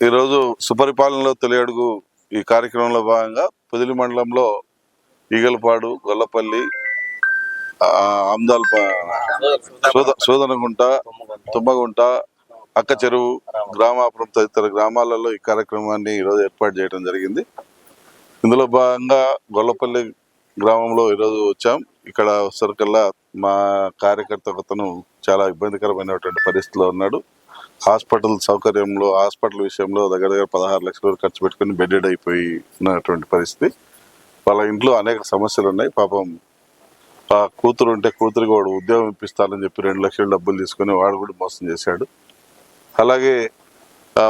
ఈరోజు సుపరిపాలనలో తొలి అడుగు ఈ కార్యక్రమంలో భాగంగా పొదిలి మండలంలో ఈగలపాడు గొల్లపల్లి ఆ, ఆమ్దాల్ సోదనగుంట తుమ్మగుంట అక్క చెరువు గ్రామాపురం తదితర గ్రామాలలో ఈ కార్యక్రమాన్ని ఈరోజు ఏర్పాటు చేయడం జరిగింది. ఇందులో భాగంగా గొల్లపల్లి గ్రామంలో ఈరోజు వచ్చాం. ఇక్కడ వచ్చేసరికల్లా మా కార్యకర్త ఒకతను చాలా ఇబ్బందికరమైనటువంటి పరిస్థితిలో ఉన్నాడు. హాస్పిటల్ సౌకర్యంలో హాస్పిటల్ విషయంలో దగ్గర దగ్గర పదహారు లక్షల వరకు ఖర్చు పెట్టుకుని బెడ్డెడ్ అయిపోయి ఉన్నటువంటి పరిస్థితి. వాళ్ళ ఇంట్లో అనేక సమస్యలు ఉన్నాయి. పాపం ఆ కూతురు ఉంటే కూతురికి వాడు ఉద్యోగం ఇప్పిస్తానని చెప్పి రెండు లక్షల డబ్బులు తీసుకుని వాడు కూడా మోసం చేశాడు. అలాగే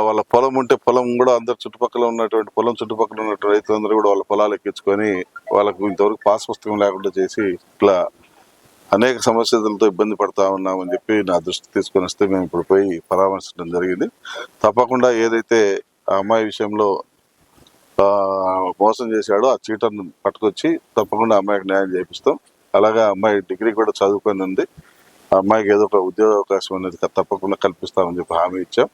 వాళ్ళ పొలం ఉంటే పొలం కూడా అందరు చుట్టుపక్కల ఉన్నటువంటి పొలం చుట్టుపక్కల ఉన్నటువంటి రైతులందరూ కూడా వాళ్ళ పొలాలు ఎక్కించుకొని వాళ్ళకు ఇంతవరకు పాస్ పుస్తకం లేకుండా చేసి ఇట్లా అనేక సమస్యలతో ఇబ్బంది పడతా ఉన్నామని చెప్పి నా దృష్టి తీసుకొని వస్తే మేము ఇప్పుడు పోయి పరామర్శించడం జరిగింది. తప్పకుండా ఏదైతే ఆ అమ్మాయి విషయంలో మోసం చేశాడో ఆ చీటర్ను పట్టుకొచ్చి తప్పకుండా అమ్మాయికి న్యాయం చేపిస్తాం అలాగే అమ్మాయి డిగ్రీ కూడా చదువుకొని ఉంది. ఆ అమ్మాయికి ఏదో ఒక ఉద్యోగ అవకాశం అనేది తప్పకుండా కల్పిస్తామని చెప్పి హామీ ఇచ్చాం.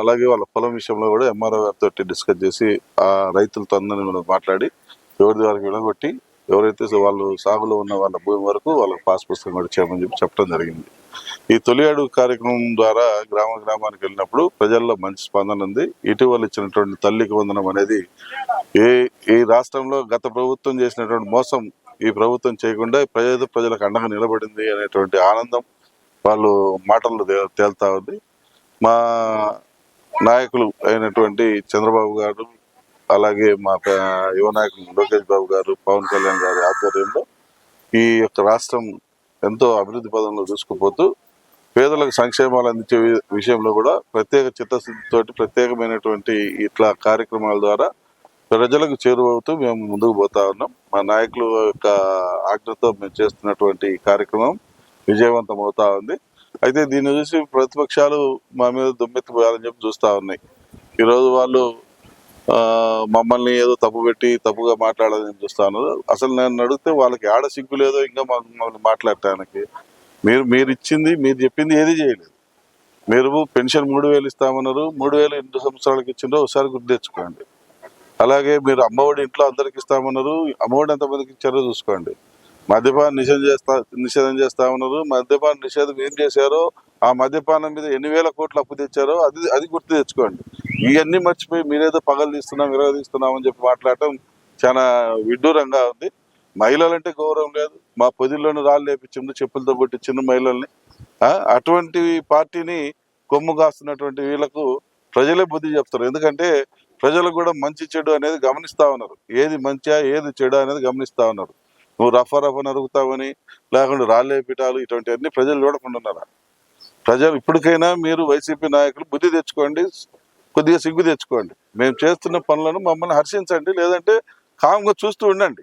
అలాగే వాళ్ళ పొలం విషయంలో కూడా ఎంఆర్ఓ గారితో డిస్కస్ చేసి ఆ రైతులతో అందరినీ మనం మాట్లాడి ఎవరి వారికి విడగొట్టి ఎవరైతే వాళ్ళు సాగులో ఉన్న వాళ్ళ భూమి వరకు వాళ్ళకి పాస్ పుస్తకం కూడా చేయమని చెప్పి చెప్పడం జరిగింది. ఈ తొలి అడుగు కార్యక్రమం ద్వారా గ్రామ గ్రామానికి వెళ్ళినప్పుడు ప్రజల్లో మంచి స్పందన ఉంది. ఇటీవల ఇచ్చినటువంటి తల్లికి వందనం అనేది ఏ ఈ రాష్ట్రంలో గత ప్రభుత్వం చేసినటువంటి మోసం ఈ ప్రభుత్వం చేయకుండా ప్రజల ప్రజలకు అండగా నిలబడింది అనేటువంటి ఆనందం వాళ్ళు మాటల్లో తే- తేల్తా ఉంది. మా నాయకులు అయినటువంటి చంద్రబాబు గారు అలాగే మా యువ నాయకులు లోకేష్ బాబు గారు పవన్ కళ్యాణ్ గారి ఆధ్వర్యంలో ఈ యొక్క రాష్ట్రం ఎంతో అభివృద్ధి పదంలో దూసుకుపోతూ పేదలకు సంక్షేమాలు అందించే విషయంలో కూడా ప్రత్యేక చిత్తశుద్ధితోటి ప్రత్యేకమైనటువంటి ఇట్లా కార్యక్రమాల ద్వారా ప్రజలకు చేరువవుతూ మేము ముందుకు పోతా ఉన్నాం. మా నాయకుల యొక్క ఆజ్ఞతో మేము చేస్తున్నటువంటి కార్యక్రమం విజయవంతం అవుతా ఉంది. అయితే దీన్ని చూసి ప్రతిపక్షాలు మా మీద దుమ్మెత్తిపోయాలని చెప్పి చూస్తూ ఉన్నాయి. ఈరోజు వాళ్ళు మమ్మల్ని ఏదో తప్పు పెట్టి తప్పుగా మాట్లాడాలని చూస్తా అసలు నేను అడిగితే వాళ్ళకి ఆడ సిగ్గు లేదో ఇంకా మమ్మల్ని మాట్లాడటానికి. మీరు మీరు ఇచ్చింది మీరు చెప్పింది ఏది చేయలేదు. మీరు పెన్షన్ మూడు వేలు ఇస్తామన్నారు. మూడు వేలు ఎన్ని సంవత్సరాలకు ఇచ్చిందో ఒకసారి గుర్తు తెచ్చుకోండి. అలాగే మీరు అమ్మఒడి ఇంట్లో అందరికి ఇస్తామన్నారు. అమ్మఒడి ఎంతమందికి ఇచ్చారో చూసుకోండి. మద్యపానం నిషేధం చేస్తా నిషేధం చేస్తామన్నారు. మద్యపాన నిషేధం ఏం చేశారో ఆ మద్యపానం మీద ఎన్ని వేల కోట్లు అప్పు తెచ్చారో అది అది గుర్తు తెచ్చుకోండి. ఇవన్నీ మర్చిపోయి మీరేదో పగలు తీస్తున్నాం విరోధిస్తున్నాం అని చెప్పి మాట్లాడటం చాలా విడ్డూరంగా ఉంది. మహిళలంటే గౌరవం లేదు. మా పొదిల్లోనూ రాళ్ళు లేపించిండు చెప్పులతో కొట్టించిండు మహిళల్ని. అటువంటి పార్టీని కొమ్ము కాస్తున్నటువంటి వీళ్ళకు ప్రజలే బుద్ధి చెప్తారు. ఎందుకంటే ప్రజలకు కూడా మంచి చెడు అనేది గమనిస్తా ఉన్నారు. ఏది మంచిగా ఏది చెడు అనేది గమనిస్తా ఉన్నారు. నువ్వు రఫా రఫా నరుగుతావని లేకుండా రాళ్ళే పిటాలు ఇటువంటివన్నీ ప్రజలు చూడకుండా ఉన్నారా? ప్రజలు ఇప్పటికైనా మీరు వైసీపీ నాయకులు బుద్ధి తెచ్చుకోండి. కొద్దిగా సిగ్గు తెచ్చుకోండి. మేము చేస్తున్న పనులను మమ్మల్ని హర్షించండి. లేదంటే కామ్గా చూస్తూ ఉండండి.